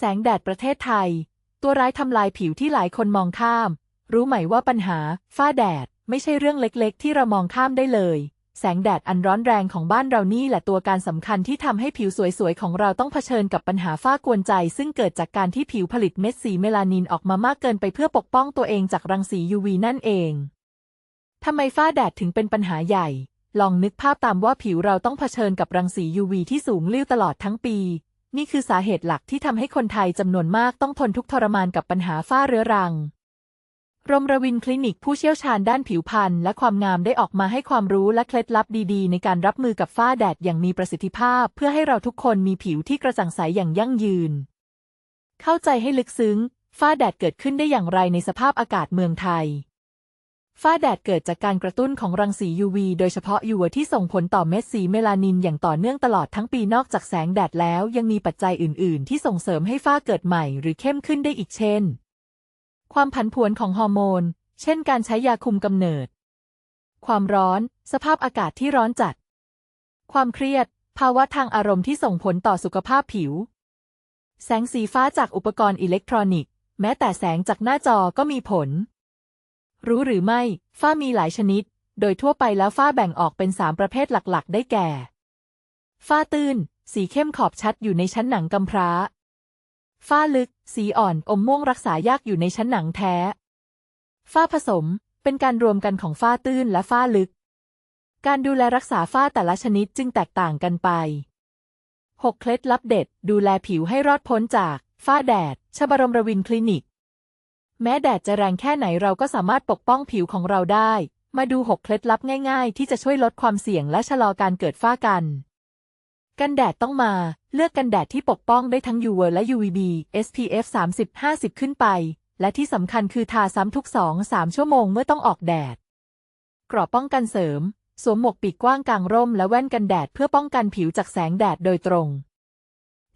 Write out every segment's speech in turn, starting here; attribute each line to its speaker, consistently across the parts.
Speaker 1: แสงแดดประเทศไทย ตัวร้ายทำลายผิวที่หลายคนมองข้าม รู้ไหมว่าปัญหา ฝ้าแดด ไม่ใช่เรื่องเล็กๆ ที่เรามองข้ามได้เลย แสงแดดอันร้อนแรงของบ้านเรานี่แหละตัวการสำคัญที่ทำให้ผิวสวยๆ ของเราต้องเผชิญกับปัญหาฝ้ากวนใจ ซึ่งเกิดจากการที่ผิวผลิตเม็ดสีเมลานินออกมามากเกินไปเพื่อปกป้องตัวเองจากรังสี UV นั่นเองทำไมฝ้าแดดถึงเป็นปัญหาใหญ่ลองนึกภาพตามว่าผิวเราต้องเผชิญกับรังสี UV ที่สูงลิ่วตลอดทั้งปี นี่คือสาเหตุหลักที่ทำให้คนไทยจำนวนมากต้องทนทุกทรมานกับปัญหาฝ้าเรื้อรังรมรวินคลินิกผู้เชี่ยวชาญด้านผิวพรรณและความงามได้ออกมาให้ความรู้และเคล็ดลับดีๆ ในการรับมือกับฝ้าแดดอย่างมีประสิทธิภาพ เพื่อให้เราทุกคนมีผิวที่กระจ่างใสอย่างยั่งยืน เข้าใจให้ลึกซึ้ง ฝ้าแดดเกิดขึ้นได้อย่างไรในสภาพอากาศเมืองไทย ฝ้าแดดเกิดจากการกระตุ้นของรังสี UV โดยเฉพาะ UV ที่ส่งผลต่อเม็ดสีเมลานินอย่างต่อเนื่องตลอดทั้งปีนอกจากแสงแดดแล้วยังมีปัจจัยอื่น ๆ ที่ส่งเสริมให้ฝ้าเกิดใหม่หรือเข้มขึ้นได้อีกเช่น ความผันผวนของฮอร์โมน เช่นการใช้ยาคุมกำเนิด ความร้อน สภาพอากาศที่ร้อนจัด ความเครียด ภาวะทางอารมณ์ที่ส่งผลต่อสุขภาพผิว แสงสีฟ้าจากอุปกรณ์อิเล็กทรอนิกส์ แม้แต่แสงจากหน้าจอก็มีผล รู้หรือไม่ ฝ้ามีหลายชนิด โดยทั่วไปแล้วฝ้าแบ่งออกเป็นสามประเภทหลักๆ ได้แก่ ฝ้าตื้น สีเข้มขอบชัดอยู่ในชั้นหนังกำพร้า ฝ้าลึก สีอ่อนอมม่วงรักษายากอยู่ในชั้นหนังแท้ ฝ้าผสม เป็นการรวมกันของฝ้าตื้นและฝ้าลึก การดูแลรักษาฝ้าแต่ละชนิดจึงแตกต่างกันไป 6 เคล็ดลับเด็ด ดูแลผิวให้รอดพ้นจาก ฝ้าแดด ชบรมรวินคลินิก แม้แดดจะแรงแค่ไหนเราก็สามารถปกป้องผิวของเราได้ มาดู 6 เคล็ดลับง่ายๆ ที่จะช่วยลดความเสี่ยงและชะลอการเกิดฝ้ากัน กันแดดต้องมา เลือกกันแดดที่ปกป้องได้ทั้ง UV และ UVB SPF 30-50 ขึ้นไป และที่สำคัญคือทาซ้ำทุก 2-3 ชั่วโมงเมื่อต้องออกแดดกรอบป้องกันเสริม สวมหมวกปีกกว้างกลางร่มและแว่นกันแดดเพื่อป้องกันผิวจากแสงแดดโดยตรง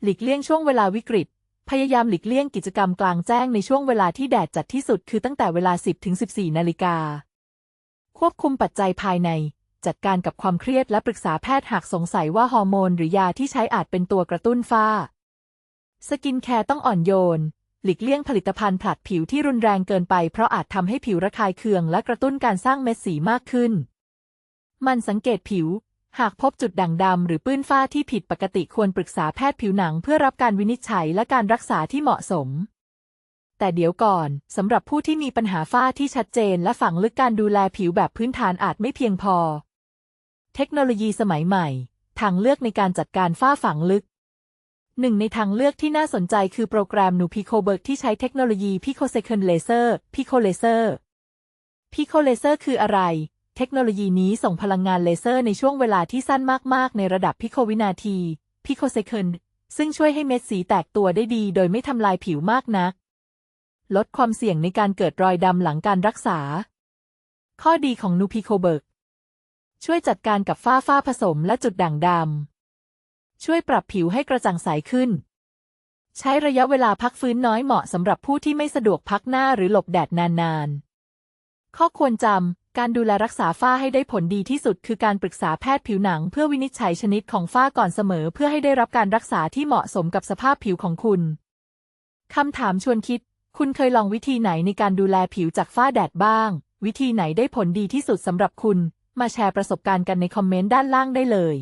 Speaker 1: หลีกเลี่ยงช่วงเวลาวิกฤต พยายามหลีกเลี่ยงกิจกรรมกลางแจ้งในช่วงเวลาที่แดดจัดที่สุดคือตั้งแต่เวลา 10-14 นาฬิกา ควบคุมปัจจัยภายใน จัดการกับความเครียดและปรึกษาแพทย์หากสงสัยว่าฮอร์โมนหรือยาที่ใช้อาจเป็นตัวกระตุ้นฝ้า สกินแคร์ต้องอ่อนโยน หลีกเลี่ยงผลิตภัณฑ์ผลัดผิวที่รุนแรงเกินไป เพราะอาจทำให้ผิวระคายเคืองและกระตุ้นการสร้างเม็ดสีมากขึ้น มันสังเกตผิว หากพบจุดด่างดำหรือปื้นฝ้าที่ผิดปกติควรปรึกษาแพทย์ผิวหนังเพื่อรับการวินิจฉัยและการรักษาที่เหมาะสม แต่เดี๋ยวก่อน สำหรับผู้ที่มีปัญหาฝ้าที่ชัดเจนและฝังลึกการดูแลผิวแบบพื้นฐานอาจไม่เพียงพอ เทคโนโลยีสมัยใหม่ ทางเลือกในการจัดการฝ้าฝังลึกหนึ่งในทางเลือกที่น่าสนใจคือโปรแกรม n u p i c o b e r g ที่ใช้เทคโนโลยี Picosecond Laser Pico Laser Pico Laser คืออะไร เทคโนโลยีนี้ส่งพลังงานเลเซอร์ในช่วงเวลาที่สั้นมาก ๆ ในระดับพิโควินาที Picosecond ซึ่งช่วยให้เม็ดสีแตกตัวได้ดี โดยไม่ทำลายผิวมากนัก ลดความเสี่ยงในการเกิดรอยดำหลังการรักษา ข้อดีของ n u p i c o b e r g ช่วยจัดการกับฝ้าฝ้าผสมและจุดด่างดำ ช่วยปรับผิวให้กระจ่างใสขึ้น ใช้ระยะเวลาพักฟื้นน้อยเหมาะสำหรับผู้ที่ไม่สะดวกพักหน้าหรือหลบแดดนานๆ ข้อควรจำ การดูแลรักษาฝ้าให้ได้ผลดีที่สุดคือการปรึกษาแพทย์ผิวหนังเพื่อวินิจฉัยชนิดของฝ้าก่อนเสมอเพื่อให้ได้รับการรักษาที่เหมาะสมกับสภาพผิวของคุณ คำถามชวนคิด คุณเคยลองวิธีไหนในการดูแลผิวจากฝ้าแดดบ้าง วิธีไหนได้ผลดีที่สุดสำหรับคุณ มาแชร์ประสบการณ์กันในคอมเมนต์ด้านล่างได้เลย